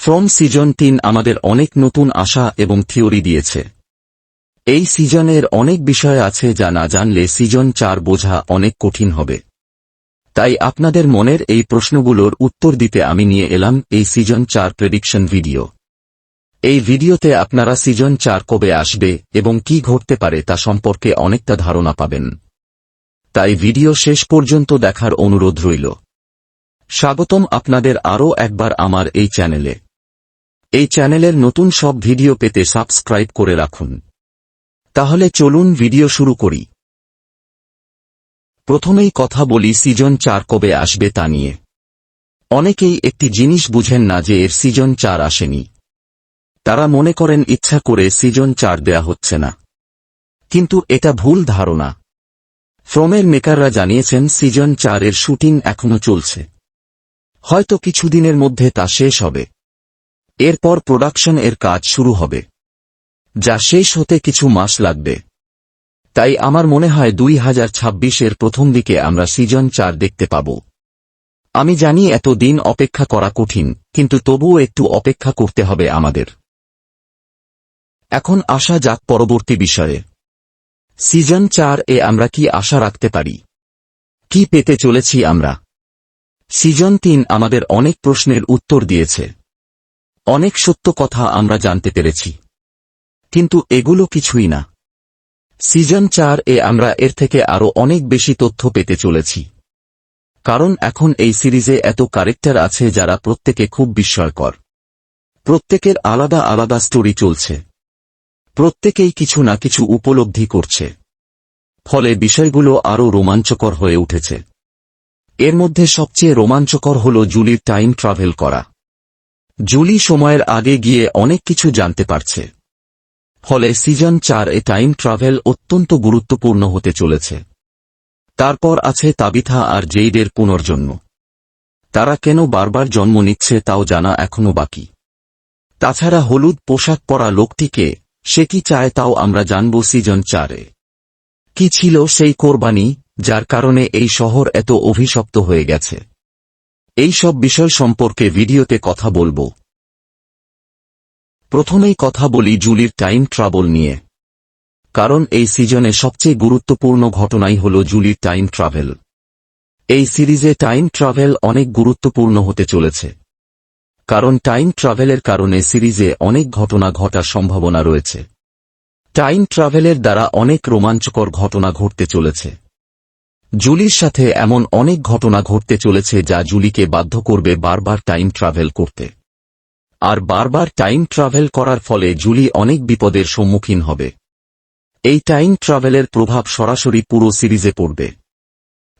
From season তিন আমাদের অনেক নতুন আশা এবং থিওরি দিয়েছে। এই সিজনের অনেক বিষয় আছে যা না জানলে সিজন চার বোঝা অনেক কঠিন হবে। তাই আপনাদের মনের এই প্রশ্নগুলোর উত্তর দিতে আমি নিয়ে এলাম এই সিজন চার প্রেডিকশন ভিডিও। এই ভিডিওতে আপনারা সিজন চার কবে আসবে এবং কি ঘটতে পারে তা সম্পর্কে অনেকটা ধারণা পাবেন। তাই ভিডিও শেষ পর্যন্ত দেখার অনুরোধ রইল। স্বাগতম আপনাদের আরও একবার আমার এই চ্যানেলে। এই চ্যানেলের নতুন সব ভিডিও পেতে সাবস্ক্রাইব করে রাখুন। তাহলে চলুন ভিডিও শুরু করি। প্রথমেই কথা বলি সিজন চার কবে আসবে তা নিয়ে। অনেকেই একটি জিনিস বুঝেন না যে এর সিজন চার আসেনি। তারা মনে করেন ইচ্ছা করে সিজন চার দেয়া হচ্ছে না। কিন্তু এটা ভুল ধারণা। ফ্রমের মেকাররা জানিয়েছেন সিজন চার এর শুটিং এখনও চলছে। হয়তো কিছুদিনের মধ্যে তা শেষ হবে। এরপর প্রোডাকশন এর কাজ শুরু হবে। যা শেষ হতে কিছু মাস লাগবে। তাই আমার মনে হয় দুই হাজার ছাব্বিশের প্রথম দিকে আমরা সিজন চার দেখতে পাব। আমি জানি এত দিন অপেক্ষা করা কঠিন, কিন্তু তবুও একটু অপেক্ষা করতে হবে আমাদের। এখন আসা যাক পরবর্তী বিষয়ে। সিজন চার এ আমরা কি আশা রাখতে পারি? কি পেতে চলেছি আমরা? সিজন তিন আমাদের অনেক প্রশ্নের উত্তর দিয়েছে। অনেক সত্য কথা আমরা জানতে পেরেছি। কিন্তু এগুলো কিছুই না। সিজন চার এ আমরা এর থেকে আরও অনেক বেশি তথ্য পেতে চলেছি। কারণ এখন এই সিরিজে এত ক্যারেক্টার আছে যারা প্রত্যেকে খুব বিস্ময়কর। প্রত্যেকের আলাদা আলাদা স্টোরি চলছে। প্রত্যেকেই কিছু না কিছু উপলব্ধি করছে। ফলে বিষয়গুলো আরও রোমাঞ্চকর হয়ে উঠেছে। এর মধ্যে সবচেয়ে রোমাঞ্চকর হল জুলির টাইম ট্রাভেল করা। জুলি সময়ের আগে গিয়ে অনেক কিছু জানতে পারছে। ফলে সিজন চার এ টাইম ট্রাভেল অত্যন্ত গুরুত্বপূর্ণ হতে চলেছে। তারপর আছে তাবিথা আর জেইডের পুনর্জন্ম। তারা কেন বারবার জন্ম নিচ্ছে তাও জানা এখনও বাকি। তাছাড়া হলুদ পোশাক পরা লোকটিকে সে কি চায় তাও আমরা জানব সিজন চারে। কি ছিল সেই কোরবানি, যার কারণে এই শহর এত অভিশপ্ত হয়ে গেছে। এই সব বিষয় সম্পর্কে ভিডিওতে কথা বলব। প্রথমেই কথা বলি জুলির টাইম ট্রাবল নিয়ে। কারণ এই সিজনে সবচেয়ে গুরুত্বপূর্ণ ঘটনাই হল জুলির টাইম ট্রাভেল। এই সিরিজে টাইম ট্রাভেল অনেক গুরুত্বপূর্ণ হতে চলেছে। কারণ টাইম ট্রাভেলের কারণে সিরিজে অনেক ঘটনা ঘটার সম্ভাবনা রয়েছে। টাইম ট্রাভেলের দ্বারা অনেক রোমাঞ্চকর ঘটনা ঘটতে চলেছে। জুলির সাথে এমন অনেক ঘটনা ঘটতে চলেছে যা জুলিকে বাধ্য করবে বারবার টাইম ট্রাভেল করতে। আর বারবার টাইম ট্রাভেল করার ফলে জুলি অনেক বিপদের সম্মুখীন হবে। এই টাইম ট্রাভেলের প্রভাব সরাসরি পুরো সিরিজে পড়বে।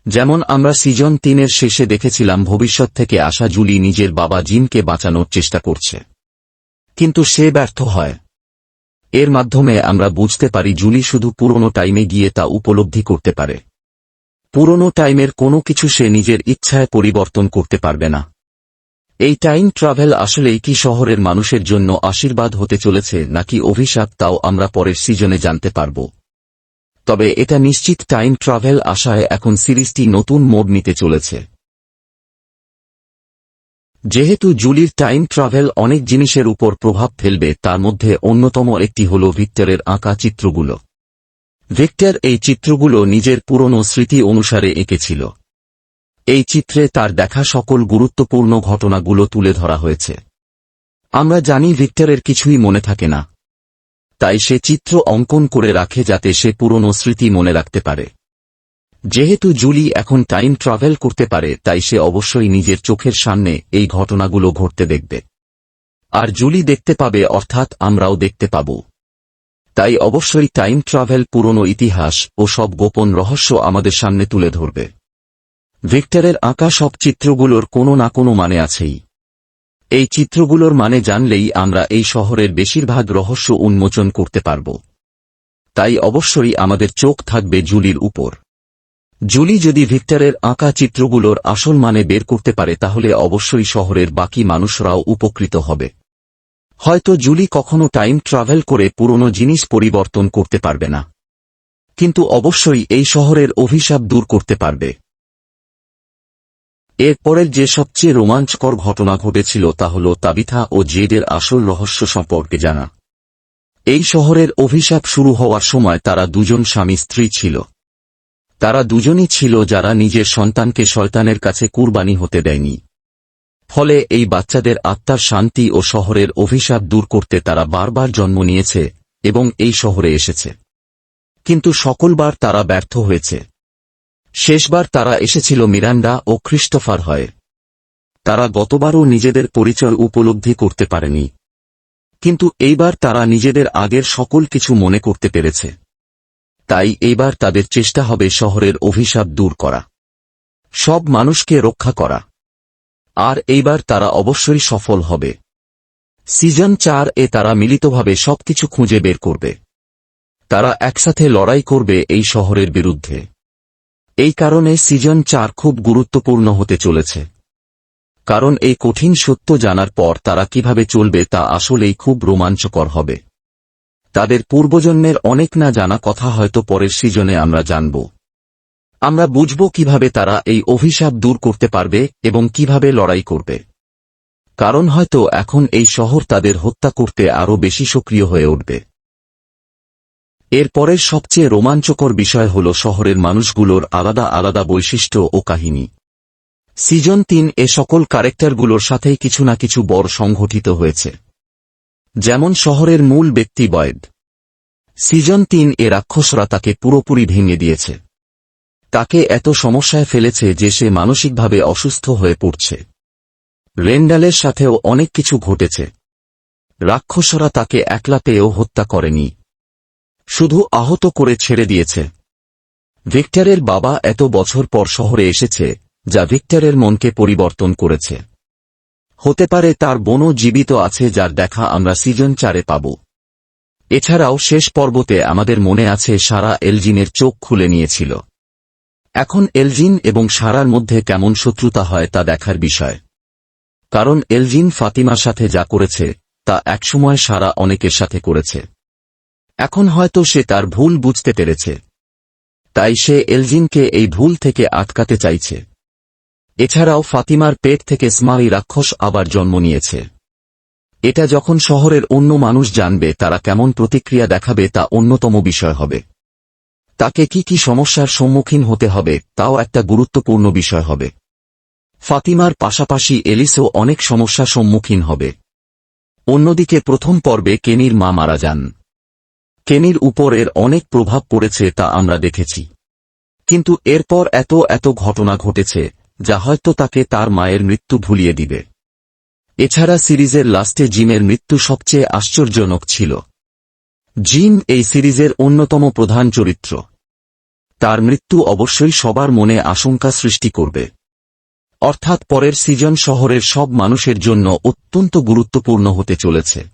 যেমন আমরা সিজন তিনের শেষে দেখেছিলাম ভবিষ্যৎ থেকে আসা জুলি নিজের বাবা জিমকে বাঁচানোর চেষ্টা করছে। কিন্তু সে ব্যর্থ হয়। এর মাধ্যমে আমরা বুঝতে পারি জুলি শুধু পুরনো টাইমে গিয়ে তা উপলব্ধি করতে পারে। পুরনো টাইমের কোনো কিছু সে নিজের ইচ্ছায় পরিবর্তন করতে পারবে না। এই টাইম ট্রাভেল আসলেই কি শহরের মানুষের জন্য আশীর্বাদ হতে চলেছে নাকি অভিশাপ তাও আমরা পরের সিজনে জানতে পারব। তবে এটা নিশ্চিত টাইম ট্রাভেল আশায় এখন সিরিজটি নতুন মোড় নিতে চলেছে। যেহেতু জুলির টাইম ট্রাভেল অনেক জিনিসের উপর প্রভাব ফেলবে, তার মধ্যে অন্যতম একটি হল ভিক্টরের আঁকা চিত্রগুলো। ভিক্টর এই চিত্রগুলো নিজের পুরনো স্মৃতি অনুসারে এঁকেছিল। এই চিত্রে তার দেখা সকল গুরুত্বপূর্ণ ঘটনাগুলো তুলে ধরা হয়েছে। আমরা জানি ভিক্টরের কিছুই মনে থাকে না। তাই সে চিত্র অঙ্কন করে রাখে যাতে সে পুরনো স্মৃতি মনে রাখতে পারে। যেহেতু জুলি এখন টাইম ট্রাভেল করতে পারে, তাই সে অবশ্যই নিজের চোখের সামনে এই ঘটনাগুলো ঘটতে দেখবে। আর জুলি দেখতে পাবে, অর্থাৎ আমরাও দেখতে পাব। তাই অবশ্যই টাইম ট্রাভেল পুরনো ইতিহাস ও সব গোপন রহস্য আমাদের সামনে তুলে ধরবে। ভিক্টরের আঁকা সব চিত্রগুলোর কোনো না কোনো মানে আছেই। এই চিত্রগুলোর মানে জানলেই আমরা এই শহরের বেশিরভাগ রহস্য উন্মোচন করতে পারব। তাই অবশ্যই আমাদের চোখ থাকবে জুলির উপর। জুলি যদি ভিক্টরের আঁকা চিত্রগুলোর আসল মানে বের করতে পারে তাহলে অবশ্যই শহরের বাকি মানুষরাও উপকৃত হবে। হয়তো জুলি কখনো টাইম ট্রাভেল করে পুরনো জিনিস পরিবর্তন করতে পারবে না। কিন্তু অবশ্যই এই শহরের অভিশাপ দূর করতে পারবে। এরপরের যে সবচেয়ে রোমাঞ্চকর ঘটনা ঘটেছিল তা হল তাবিথা ও জেডের আসল রহস্য সম্পর্কে জানা। এই শহরের অভিশাপ শুরু হওয়ার সময় তারা দুজন স্বামী স্ত্রী ছিল। তারা দুজনই ছিল যারা নিজের সন্তানকে শয়তানের কাছে কুরবানি হতে দেয়নি। ফলে এই বাচ্চাদের আত্মার শান্তি ও শহরের অভিশাপ দূর করতে তারা বারবার জন্ম নিয়েছে এবং এই শহরে এসেছে। কিন্তু সকলবার তারা ব্যর্থ হয়েছে। শেষবার তারা এসেছিল মিরান্ডা ও খ্রিস্টোফার হয়ে। তারা গতবারও নিজেদের পরিচয় উপলব্ধি করতে পারেনি। কিন্তু এইবার তারা নিজেদের আগের সকল কিছু মনে করতে পেরেছে। তাই এইবার তাদের চেষ্টা হবে শহরের অভিশাপ দূর করা। সব মানুষকে রক্ষা করা। আর এইবার তারা অবশ্যই সফল হবে। সিজন চার এ তারা মিলিতভাবে সবকিছু খুঁজে বের করবে। তারা একসাথে লড়াই করবে এই শহরের বিরুদ্ধে। এই কারণে সিজন চার খুব গুরুত্বপূর্ণ হতে চলেছে। কারণ এই কঠিন সত্য জানার পর তারা কীভাবে চলবে তা আসলেই খুব রোমাঞ্চকর হবে। তাদের পূর্বজন্মের অনেক না জানা কথা হয়তো পরের সিজনে আমরা জানব। আমরা বুঝব কীভাবে তারা এই অভিশাপ দূর করতে পারবে এবং কীভাবে লড়াই করবে। কারণ হয়তো এখন এই শহর তাদের হত্যা করতে আরও বেশি সক্রিয় হয়ে উঠবে। এরপরের সবচেয়ে রোমাঞ্চকর বিষয় হল শহরের মানুষগুলোর আলাদা আলাদা বৈশিষ্ট্য ও কাহিনী। সিজন তিন এ সকল ক্যারেক্টারগুলোর সাথেই কিছু না কিছু বড় সংঘটিত হয়েছে। যেমন শহরের মূল ব্যক্তি বয়েদ সিজন তিন এ রাক্ষসরা তাকে পুরোপুরি ভেঙে দিয়েছে। তাকে এত সমস্যায় ফেলেছে যে সে মানসিকভাবে অসুস্থ হয়ে পড়ছে। রেন্ডালের সাথেও অনেক কিছু ঘটেছে। রাক্ষসরা তাকে একলা পেয়েও হত্যা করেনি। শুধু আহত করে ছেড়ে দিয়েছে। ভিক্টরের বাবা এত বছর পর শহরে এসেছে, যা ভিক্টরের মনকে পরিবর্তন করেছে। হতে পারে তার বোনও জীবিত আছে যার দেখা আমরা সিজন চারে পাব। এছাড়াও শেষ পর্বতে আমাদের মনে আছে সারা এলজিনের চোখ খুলে নিয়েছিল। এখন এলজিন এবং সারার মধ্যে কেমন শত্রুতা হয় তা দেখার বিষয়। কারণ এলজিন ফাতিমার সাথে যা করেছে, তা একসময় সারা অনেকের সাথে করেছে। এখন হয়তো সে তার ভুল বুঝতে পেরেছে। তাই সে এলজিনকে এই ভুল থেকে আটকাতে চাইছে। এছাড়াও ফাতিমার পেট থেকে স্মারি রাক্ষস আবার জন্ম নিয়েছে। এটা যখন শহরের অন্য মানুষ জানবে তারা কেমন প্রতিক্রিয়া দেখাবে তা অন্যতম বিষয় হবে। তাকে কি কি সমস্যার সম্মুখীন হতে হবে, তাও একটা গুরুত্বপূর্ণ বিষয় হবে। ফাতিমার পাশাপাশি এলিসও অনেক সমস্যার সম্মুখীন হবে। অন্যদিকে প্রথম পর্বে কেনির মা মারা যান। কেনির উপর এর অনেক প্রভাব পড়েছে তা আমরা দেখেছি। কিন্তু এরপর এত এত ঘটনা ঘটেছে, যা হয়তো তাকে তার মায়ের মৃত্যু ভুলিয়ে দিবে। এছাড়া সিরিজের লাস্টে জিমের মৃত্যু সবচেয়ে আশ্চর্যজনক ছিল। জিম এই সিরিজের অন্যতম প্রধান চরিত্র। তার মৃত্যু অবশ্যই সবার মনে আশঙ্কা সৃষ্টি করবে। অর্থাৎ পরের সিজন শহরের সব মানুষের জন্য অত্যন্ত গুরুত্বপূর্ণ হতে চলেছে।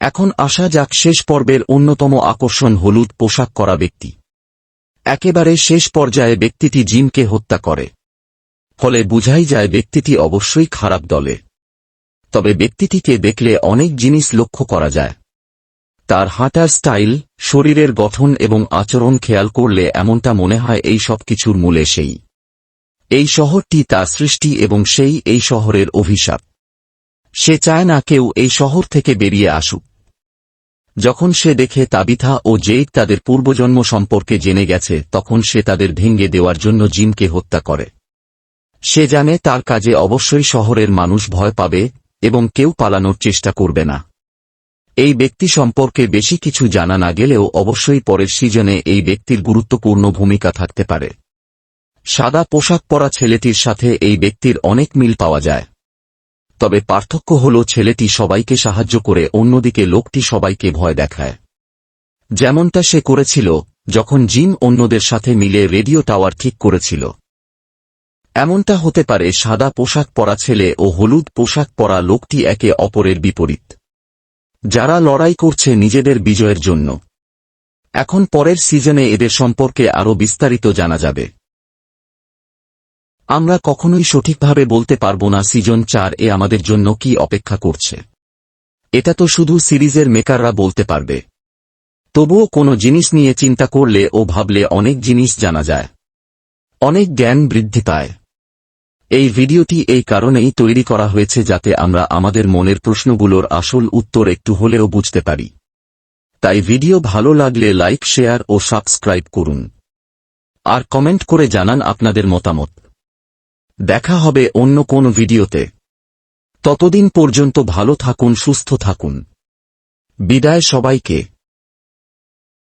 এখন আসা যাক শেষ পর্বের অন্যতম আকর্ষণ হলুদ পোশাক করা ব্যক্তি। একেবারে শেষ পর্যায়ে ব্যক্তিটি জিমকে হত্যা করে। ফলে বুঝাই যায় ব্যক্তিটি অবশ্যই খারাপ দলে। তবে ব্যক্তিটিকে দেখলে অনেক জিনিস লক্ষ্য করা যায়। তার হাঁটার স্টাইল, শরীরের গঠন এবং আচরণ খেয়াল করলে এমনটা মনে হয় এই সব কিছুর মূলে সেই। এই শহরটি তার সৃষ্টি এবং সেই এই শহরের অভিশাপ। সে চায় না কেউ এই শহর থেকে বেরিয়ে আসুক। যখন সে দেখে তাবিথা ও জেইদ তাদের পূর্বজন্ম সম্পর্কে জেনে গেছে, তখন সে তাদের ভেঙ্গে দেওয়ার জন্য জিমকে হত্যা করে। সে জানে তার কাজে অবশ্যই শহরের মানুষ ভয় পাবে এবং কেউ পালানোর চেষ্টা করবে না। এই ব্যক্তি সম্পর্কে বেশি কিছু জানা না গেলেও অবশ্যই পরের সিজনে এই ব্যক্তির গুরুত্বপূর্ণ ভূমিকা থাকতে পারে। সাদা পোশাক পরা ছেলেটির সাথে এই ব্যক্তির অনেক মিল পাওয়া যায়। তবে পার্থক্য হল ছেলেটি সবাইকে সাহায্য করে, অন্যদিকে লোকটি সবাইকে ভয় দেখায়। যেমনটা সে করেছিল, যখন জিম অন্যদের সাথে মিলে রেডিও টাওয়ার ঠিক করেছিল। এমনটা হতে পারে সাদা পোশাক পরা ছেলে ও হলুদ পোশাক পরা লোকটি একে অপরের বিপরীত। যারা লড়াই করছে নিজেদের বিজয়ের জন্য। এখন পরের সিজনে এদের সম্পর্কে আরও বিস্তারিত জানা যাবে। আমরা কখনোই সঠিকভাবে বলতে পারব না সিজন চার এ আমাদের জন্য কি অপেক্ষা করছে। এটা তো শুধু সিরিজের মেকাররা বলতে পারবে। তবুও কোনো জিনিস নিয়ে চিন্তা করলে ও ভাবলে অনেক জিনিস জানা যায়। অনেক জ্ঞান বৃদ্ধি পায়। এই ভিডিওটি এই কারণেই তৈরি করা হয়েছে যাতে আমরা আমাদের মনের প্রশ্নগুলোর আসল উত্তর একটু হলেও বুঝতে পারি। তাই ভিডিও ভালো লাগলে লাইক, শেয়ার ও সাবস্ক্রাইব করুন। আর কমেন্ট করে জানান আপনাদের মতামত। দেখা হবে অন্য কোন ভিডিওতে। ততদিন পর্যন্ত ভালো থাকুন, সুস্থ থাকুন। বিদায় সবাইকে।